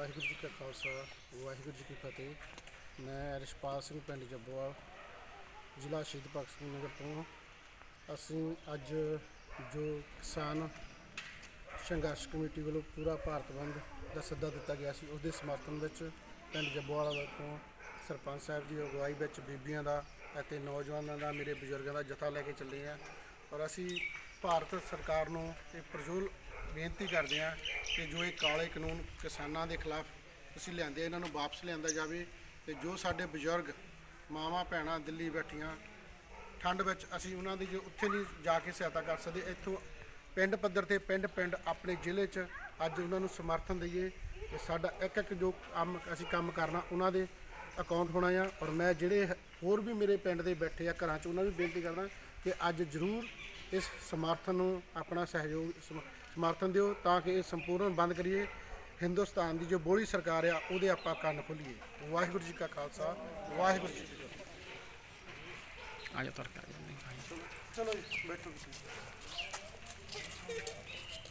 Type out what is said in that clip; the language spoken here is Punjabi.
ਵਾਹਿਗੁਰੂ ਜੀ ਕਾ ਖਾਲਸਾ, ਵਾਹਿਗੁਰੂ ਜੀ ਕੀ ਫਤਿਹ। ਮੈਂ ਰਿਸ਼ਪਾਲ ਸਿੰਘ ਪਿੰਡ ਜੱਬੋਵਾਲ, ਜ਼ਿਲ੍ਹਾ ਸ਼ਹੀਦ ਭਗਤ ਸਿੰਘ ਨਗਰ ਤੋਂ। ਅਸੀਂ ਅੱਜ ਜੋ ਕਿਸਾਨ ਸੰਘਰਸ਼ ਕਮੇਟੀ ਵੱਲੋਂ ਪੂਰਾ ਭਾਰਤ ਬੰਦ ਦਾ ਸੱਦਾ ਦਿੱਤਾ ਗਿਆ ਸੀ ਉਸ ਦੇ ਸਮਰਥਨ ਵਿੱਚ ਪਿੰਡ ਜੱਬੋਵਾਲ ਤੋਂ ਸਰਪੰਚ ਸਾਹਿਬ ਦੀ ਅਗਵਾਈ ਵਿੱਚ ਬੀਬੀਆਂ ਦਾ ਅਤੇ ਨੌਜਵਾਨਾਂ ਦਾ, ਮੇਰੇ ਬਜ਼ੁਰਗਾਂ ਦਾ ਜਥਾ ਲੈ ਕੇ ਚੱਲੇ ਹਾਂ। ਔਰ ਅਸੀਂ ਭਾਰਤ ਸਰਕਾਰ ਨੂੰ ਇਹ ਪ੍ਰਜੋਲ ਬੇਨਤੀ ਕਰਦੇ ਹਾਂ ਕਿ ਜੋ ਇਹ ਕਾਲੇ ਕਾਨੂੰਨ ਕਿਸਾਨਾਂ ਦੇ ਖਿਲਾਫ ਤੁਸੀਂ ਲਿਆਂਦੇ ਇਹਨਾਂ ਨੂੰ ਵਾਪਸ ਲਿਆਂਦਾ ਜਾਵੇ ਤੇ ਜੋ ਸਾਡੇ ਬਜ਼ੁਰਗ ਮਾਵਾਂ ਭੈਣਾਂ ਦਿੱਲੀ ਬੈਠੀਆਂ, ਠੰਡ ਵਿੱਚ ਅਸੀਂ ਉਹਨਾਂ ਦੀ ਜੋ ਉੱਥੇ ਨਹੀਂ ਜਾ ਕੇ ਸਹਾਇਤਾ ਕਰ ਸਕਦੇ, ਇੱਥੋਂ ਪਿੰਡ ਪੱਧਰ ਤੇ ਪਿੰਡ ਪਿੰਡ ਆਪਣੇ ਜ਼ਿਲ੍ਹੇ 'ਚ ਅੱਜ ਉਹਨਾਂ ਨੂੰ ਸਮਰਥਨ ਦਈਏ ਕਿ ਸਾਡਾ ਇੱਕ ਇੱਕ ਜੋ ਕੰਮ ਅਸੀਂ ਕੰਮ ਕਰਨਾ, ਉਹਨਾਂ ਦੇ ਅਕਾਊਂਟ ਹੋਣਾ ਆ। ਔਰ ਮੈਂ ਜਿਹੜੇ ਹੋਰ ਵੀ ਮੇਰੇ ਪਿੰਡ ਦੇ ਬੈਠੇ ਆ ਘਰਾਂ 'ਚ, ਉਹਨਾਂ ਨੂੰ ਬੇਨਤੀ ਕਰਦਾ ਕਿ ਅੱਜ ਜ਼ਰੂਰ ਇਸ ਸਮਰਥਨ ਨੂੰ ਆਪਣਾ ਸਹਿਯੋਗ ਸਮ- ਸਮਰਥਨ ਦਿਓ ਤਾਂ ਕਿ ਇਹ ਸੰਪੂਰਨ ਬੰਦ ਕਰੀਏ। ਹਿੰਦੁਸਤਾਨ ਦੀ ਜੋ ਬੋਲੀ ਸਰਕਾਰ ਆ ਉਹਦੇ ਆਪਾਂ ਕੰਨ ਖੋਲੀਏ। ਵਾਹਿਗੁਰੂ ਜੀ ਕਾ ਖਾਲਸਾ ਵਾਹਿਗੁਰੂ ਜੀ ਕੀ ਫਤਿਹ। ਆ ਜਾ। ਚਲੋ ਜੀ ਬੈਠੋ ਤੁਸੀਂ।